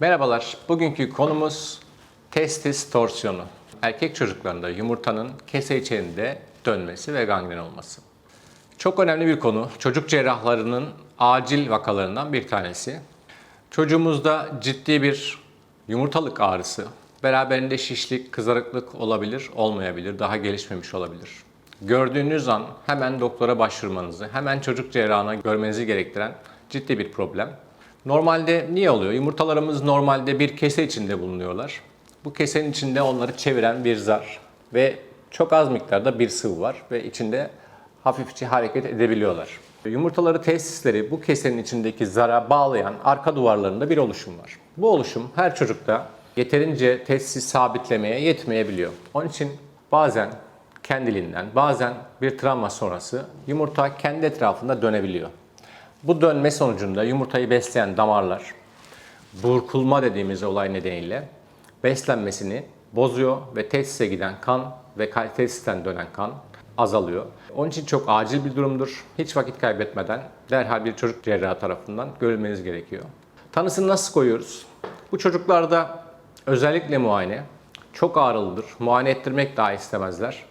Merhabalar. Bugünkü konumuz testis torsiyonu. Erkek çocuklarında yumurtanın kese içerisinde dönmesi ve gangren olması. Çok önemli bir konu. Çocuk cerrahlarının acil vakalarından bir tanesi. Çocuğumuzda ciddi bir yumurtalık ağrısı, beraberinde şişlik, kızarıklık olabilir, olmayabilir, daha gelişmemiş olabilir. Gördüğünüz an hemen doktora başvurmanızı, hemen çocuk cerrahına görmenizi gerektiren ciddi bir problem. Normalde niye oluyor? Yumurtalarımız normalde bir kese içinde bulunuyorlar. Bu kesenin içinde onları çeviren bir zar ve çok az miktarda bir sıvı var ve içinde hafifçe hareket edebiliyorlar. Yumurtaları testisleri bu kesenin içindeki zara bağlayan arka duvarlarında bir oluşum var. Bu oluşum her çocukta yeterince testis sabitlemeye yetmeyebiliyor. Onun için bazen kendiliğinden, bazen bir travma sonrası yumurta kendi etrafında dönebiliyor. Bu dönme sonucunda yumurtayı besleyen damarlar burkulma dediğimiz olay nedeniyle beslenmesini bozuyor ve tesise giden kan ve tesisten dönen kan azalıyor. Onun için çok acil bir durumdur. Hiç vakit kaybetmeden derhal bir çocuk cerrahı tarafından görülmeniz gerekiyor. Tanısını nasıl koyuyoruz? Bu çocuklarda özellikle muayene çok ağrılıdır. Muayene ettirmek daha istemezler.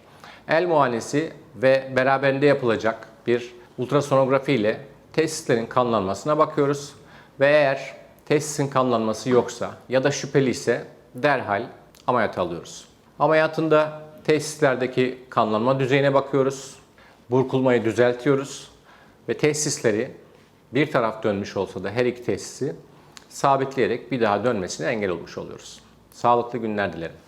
El muayenesi ve beraberinde yapılacak bir ultrasonografi ile testislerin kanlanmasına bakıyoruz. Ve eğer testisin kanlanması yoksa ya da şüpheli ise derhal ameliyat alıyoruz. Ameliyatında tesislerdeki kanlanma düzeyine bakıyoruz. Burkulmayı düzeltiyoruz ve tesisleri bir taraf dönmüş olsa da her iki tesisi sabitleyerek bir daha dönmesine engel olmuş oluyoruz. Sağlıklı günler dilerim.